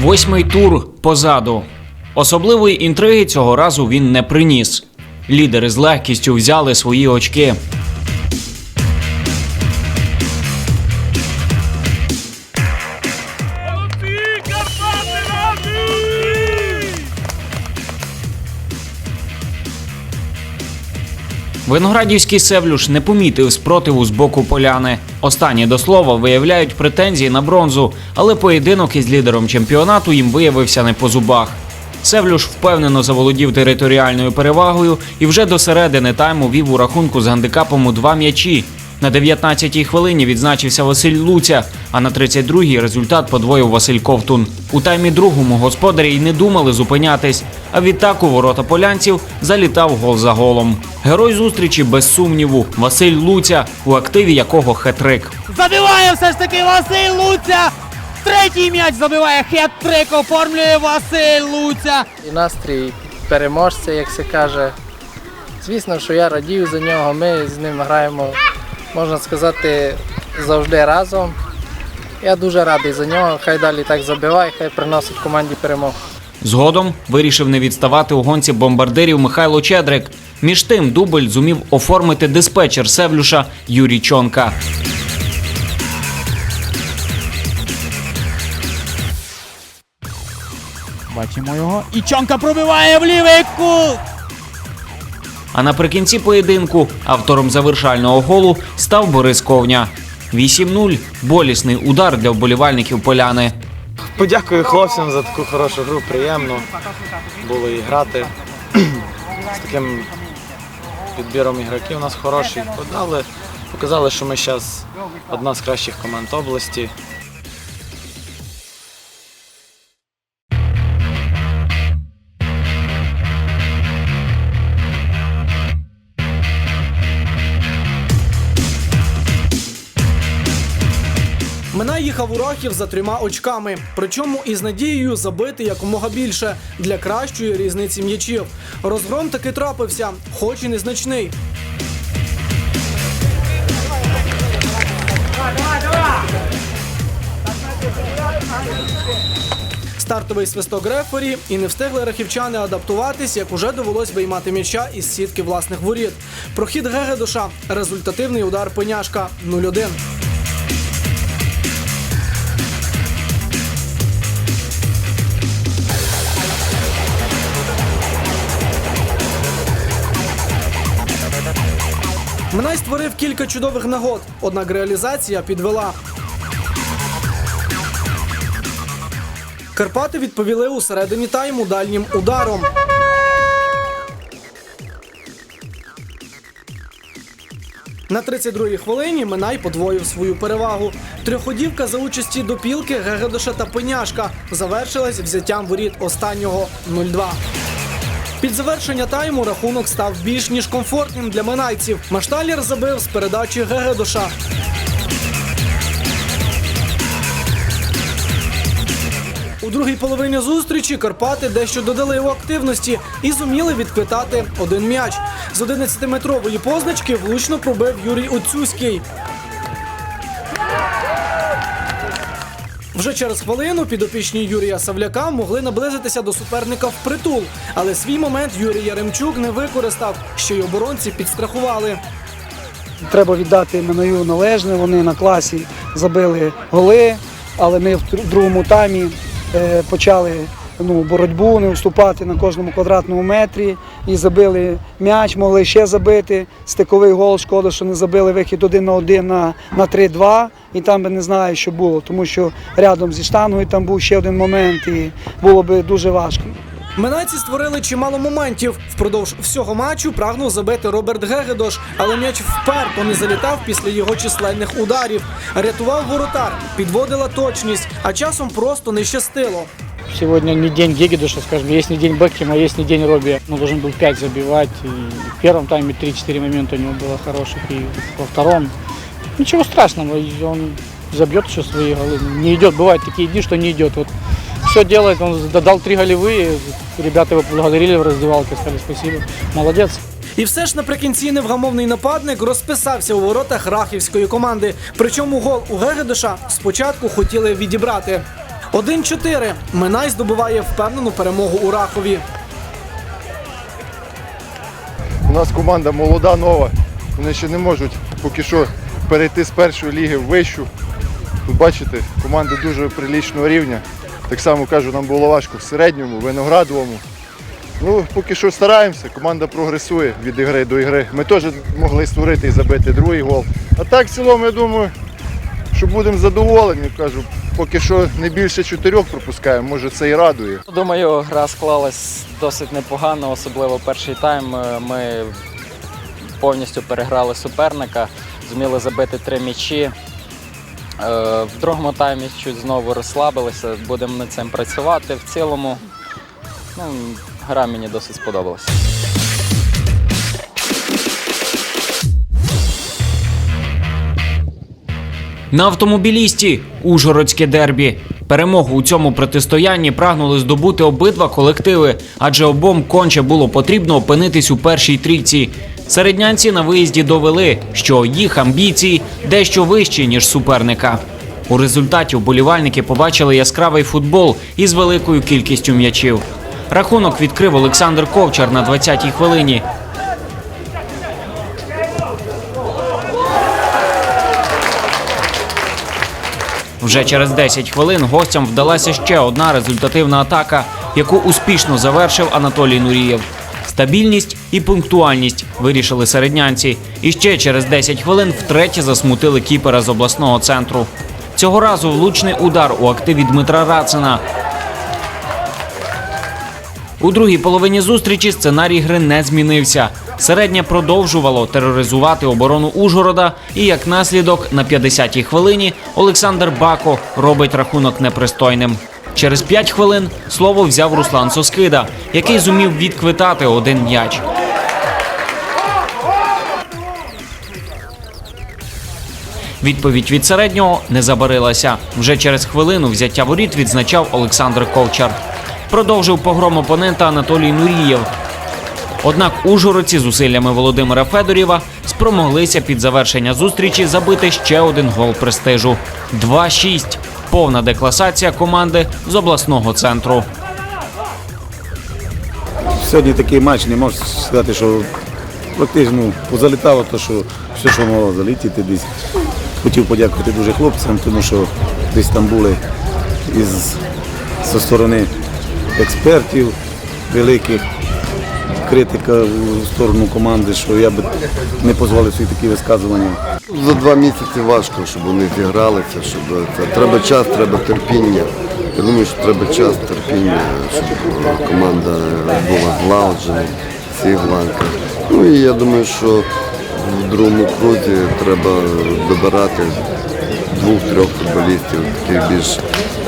Восьмий тур позаду. Особливої інтриги цього разу він не приніс. Лідери з легкістю взяли свої очки. Виноградівський Севлюш не помітив спротиву з боку поляни. Останні до слова виявляють претензії на бронзу, але поєдинок із лідером чемпіонату їм виявився не по зубах. Севлюш впевнено заволодів територіальною перевагою і вже до середини тайму вів у рахунку з гандикапом у два м'ячі. На 19-й хвилині відзначився Василь Луця, а на 32-й результат подвоїв Василь Ковтун. У таймі другому господарі й не думали зупинятись. А відтак у ворота полянців залітав гол за голом. Герой зустрічі без сумніву Василь Луця, у активі якого хетрик. Забиває все ж таки Василь Луця! Третій м'яч забиває хет-трик, оформлює Василь Луця. і настрій переможця, як се каже. Звісно, що я радію за нього. Ми з ним граємо, можна сказати, завжди разом. Я дуже радий за нього. Хай далі так забиває, хай приносить команді перемогу. Згодом вирішив не відставати у гонці бомбардирів Михайло Чедрик. Між тим дубль зумів оформити диспетчер Севлюша Юрій Чонка. Бачимо його. І Чонка пробиває в лівий кут. А наприкінці поєдинку автором завершального голу став Борис Ковня. 8-0 – болісний удар для вболівальників поляни. Подякую хлопцям за таку хорошу гру, приємно було і грати. З таким підбіром ігроків у нас хороший. Подали, показали, що ми зараз одна з кращих команд області. Минай їхав у Рахів за трьома очками, причому із надією забити якомога більше для кращої різниці м'ячів. Розгром таки трапився, хоч і незначний. Стартовий свисток рефері і не встигли рахівчани адаптуватись, як уже довелось виймати м'яча із сітки власних воріт. Прохід Гегедуша, результативний удар Пеняшка 0-1. Минай створив кілька чудових нагод, однак реалізація підвела. Карпати відповіли у середині тайму дальнім ударом. На 32-й хвилині Минай подвоїв свою перевагу. Трьохходівка за участі Допілки, Гегедоша та Пеняшка завершилась взяттям воріт останнього 0-2. Під завершення тайму рахунок став більш ніж комфортним для минайців. Машталєр забив з передачі Гегедоша. У другій половині зустрічі Карпати дещо додали у активності і зуміли відквитати один м'яч. З 11-метрової позначки влучно пробив Юрій Оцюський. Вже через хвилину підопічні Юрія Савляка могли наблизитися до суперника впритул, але свій момент Юрій Яремчук не використав, що й оборонці підстрахували. Треба віддати Минаю належне. Вони на класі забили голи, але ми в другому таймі е, почали ну, боротьбу, не уступати на кожному квадратному метрі і забили м'яч, могли ще забити. Стиковий гол, шкода, що не забили вихід один на один на 3-2. І там би не знаю, що було, тому що рядом зі штангою там був ще один момент, і було би дуже важко. Минайці створили чимало моментів. Впродовж всього матчу прагнув забити Роберт Гегедош, але м'яч вперто не залітав після його численних ударів. Рятував воротар, підводила точність, а часом просто не щастило. Сегодня не день Гегедуша, скажем, есть не день Бекхема, есть не день Робби. Он должен был 5 забивать. И в первом тайме 3-4 момента у него было хороших, и во втором. Ничего страшного, и он забьет еще свои голы. Не идет, бывают такие дни, что не идет. Вот все делает, он дал три голевые, ребята его поблагодарили в раздевалке, сказали спасибо, молодец. І все ж наприкінці невгамовний нападник розписався у воротах рахівської команди. Причому гол у Гегедоша спочатку хотіли відібрати. 1-4. Минай здобуває впевнену перемогу у Рахові. У нас команда молода, нова. Вони ще не можуть поки що перейти з першої ліги в вищу. Тут бачите, команди дуже прилічного рівня. Так само кажу, нам було важко в середньому, виноградовому. Ну, поки що стараємося, команда прогресує від ігри до ігри. Ми теж могли створити і забити другий гол. А так, в цілому, я думаю, що будемо задоволені. Кажу, поки що не більше чотирьох пропускаємо, може це і радує. Думаю, гра склалась досить непогано, особливо перший тайм. Ми повністю переграли суперника, зуміли забити три м'ячі. Е, В другому таймі чуть знову розслабилися, будемо над цим працювати. В цілому ну, гра мені досить сподобалася. На автомобілісті Ужгородське дербі. Перемогу у цьому протистоянні прагнули здобути обидва колективи, адже обом конче було потрібно опинитись у першій трійці. Середнянці на виїзді довели, що їх амбіції дещо вищі ніж суперника. У результаті вболівальники побачили яскравий футбол із великою кількістю м'ячів. Рахунок відкрив Олександр Ковчар на 20-й хвилині. Вже через 10 хвилин гостям вдалася ще одна результативна атака, яку успішно завершив Анатолій Нурієв. Стабільність і пунктуальність вирішили середнянці. І ще через 10 хвилин втретє засмутили кіпера з обласного центру. Цього разу влучний удар у активі Дмитра Рацина. У другій половині зустрічі сценарій гри не змінився. Середнє продовжувало тероризувати оборону Ужгорода, і як наслідок на 50-й хвилині Олександр Бако робить рахунок непристойним. Через 5 хвилин слово взяв Руслан Соскида, який зумів відквитати один м'яч. Відповідь від середнього не забарилася. Вже через хвилину взяття воріт відзначав Олександр Ковчар. Продовжив погром опонента Анатолій Нурієв. Однак ужгородці з усиллями Володимира Федорєва спромоглися під завершення зустрічі забити ще один гол престижу. 2-6. Повна декласація команди з обласного центру. Сьогодні такий матч, не можу сказати, що практично позалітало, то що все, що могло залітіти десь. Хотів подякувати дуже хлопцям, тому що десь там були із зі сторони експертів великих, критика в сторону команди, що я би не дозволив собі такі висказування. За два місяці важко, щоб вони зігралися, щоб це треба час, треба терпіння. Я думаю, що треба час, терпіння, щоб команда була злагоджена, всіх ланках. Ну і я думаю, що в другому крузі треба добирати двох-трьох футболістів, таких більш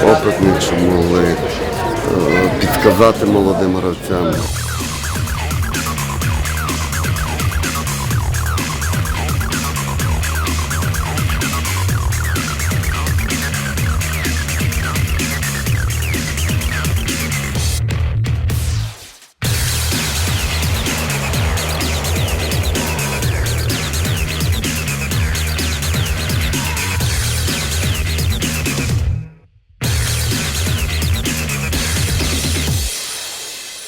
опитних, щоб могли е, підказати молодим гравцям.